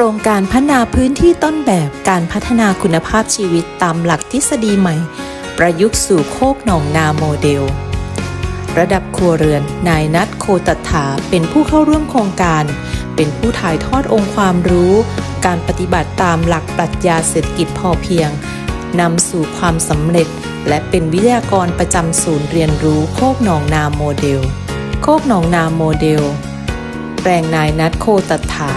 ครงการพัฒนาพื้นที่ต้นแบบการพัฒนาคุณภาพชีวิตตามหลักทฤษฎีใหม่ ประยุกต์สู่โคกหนองนาโมเดล ระดับครัวเรือน นายนัทโคตัถาเป็นผู้เข้าร่วมโครงการ เป็นผู้ถ่ายทอดองค์ความรู้ การปฏิบัติตามหลักปรัชญาเศรษฐกิจพอเพียงนำสู่ความสำเร็จ และเป็นวิทยากรประจำศูนย์เรียนรู้โคกหนองนาโมเดล โคกหนองนาโมเดล แปลงนายนัทโคตัถา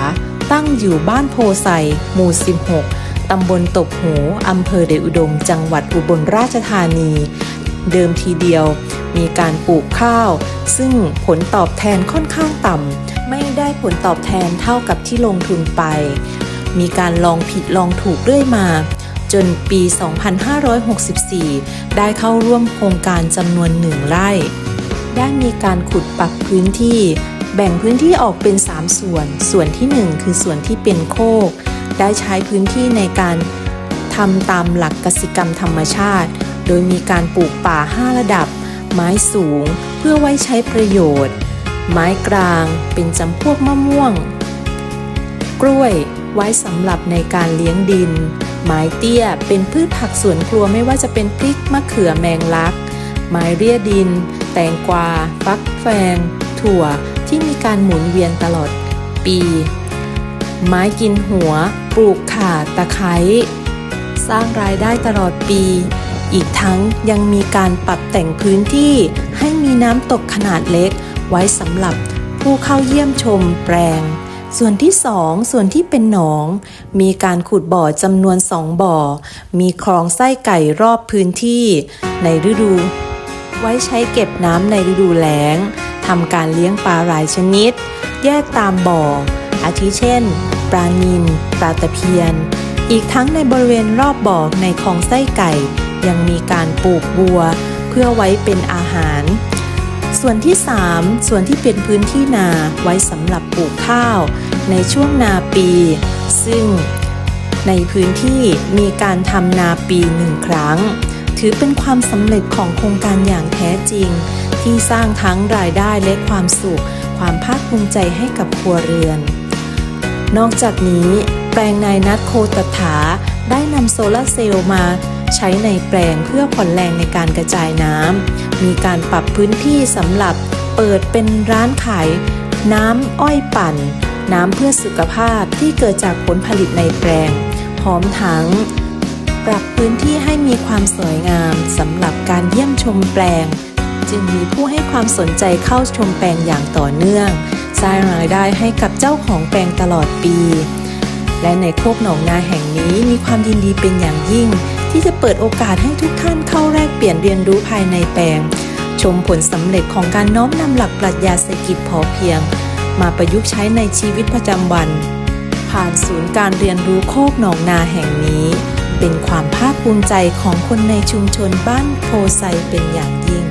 ตั้งอยู่บ้านโพไซหมู่ 16 ตำบลตบหูอำเภอเดชอุดม จังหวัดอุบลราชธานี เดิมทีเดียวมีการปลูกข้าว ซึ่งผลตอบแทนค่อนข้างต่ำ ไม่ได้ผลตอบแทนเท่ากับที่ลงทุนไป มีการลองผิดลองถูกเรื่อยมา จนปี 2564 ได้เข้าร่วมโครงการจำนวนหนึ่งไร่ ได้มีการขุดปรับพื้นที่ แบ่งพื้นที่ออกเป็น 3 ส่วน ส่วนที่ 1 คือส่วนที่เป็นโคก ได้ใช้พื้นที่ในการทำตามหลักกสิกรรมธรรมชาติ โดยมีการปลูกป่า 5 ระดับ ไม้สูงเพื่อไว้ใช้ประโยชน์ ไม้กลางเป็นจำพวกมะม่วง กล้วยไว้สำหรับในการเลี้ยงดิน ไม้เตี้ยเป็นพืชผักสวนครัวไม่ว่าจะเป็นพริกมะเขือแมงลัก ไม้เรียดิน แตงกวา ฟักแฟง ถั่ว ที่มีการหมุนเวียนตลอดปี ไม้กินหัว ปลูกข่าตะไคร้สร้างรายได้ตลอดปี อีกทั้งยังมีการปรับแต่งพื้นที่ให้มีน้ำตกขนาดเล็ก ไว้สำหรับผู้เข้าเยี่ยมชมแปลง ส่วนที่ 2 ส่วนที่เป็นหนอง มีการขุดบ่อจำนวน2บ่อ มีคลองไส้ไก่รอบพื้นที่ในฤดู ไว้ใช้เก็บน้ำในฤดูแล้ง ทำการเลี้ยงปลาหลายชนิด แยกตามบ่อ อาทิเช่น ปลานิลปลาตะเพียน อีกทั้งในบริเวณรอบบ่อในคลองไส้ไก่ ยังมีการปลูกบัว เพื่อไว้เป็นอาหาร ส่วนที่ 3 ส่วนที่เป็นพื้นที่นาไว้สำหรับปลูกข้าว ในช่วงนาปี ซึ่งในพื้นที่มีการทำนาปีหนึ่งครั้ง ถือเป็นความสำเร็จของโครงการอย่างแท้จริง ที่สร้างทั้งรายได้และความสุข ความภาคภูมิใจให้กับครัวเรือน นอกจากนี้ แปลงนายนัทโคตถาได้นำโซลาร์เซลล์มาใช้ในแปลงเพื่อผ่อนแรงในการกระจายน้ำ มีการปรับพื้นที่สำหรับเปิดเป็นร้านขาย น้ำอ้อยปั่น น้ำเพื่อสุขภาพที่เกิดจากผลผลิตในแปลงพร้อมทั้ง ปรับพื้นที่ให้มีความสวยงามสำหรับการเยี่ยมชมแปลง จึงมีผู้ให้ความสนใจเข้าชมแปลงอย่างต่อเนื่อง สร้างรายได้ให้กับเจ้าของแปลงตลอดปี และในโคกหนองนาแห่งนี้มีความยินดีเป็นอย่างยิ่ง ที่จะเปิดโอกาสให้ทุกท่านเข้าแลกเปลี่ยนเรียนรู้ภายในแปลง ชมผลสำเร็จของการน้อมนำหลักปรัชญาเศรษฐกิจพอเพียง มาประยุกต์ใช้ในชีวิตประจำวัน ผ่านศูนย์การเรียนรู้โคกหนองนาแห่งนี้เป็นความภาคภูมิใจของคนในชุมชนบ้านโพไซเป็นอย่างยิ่ง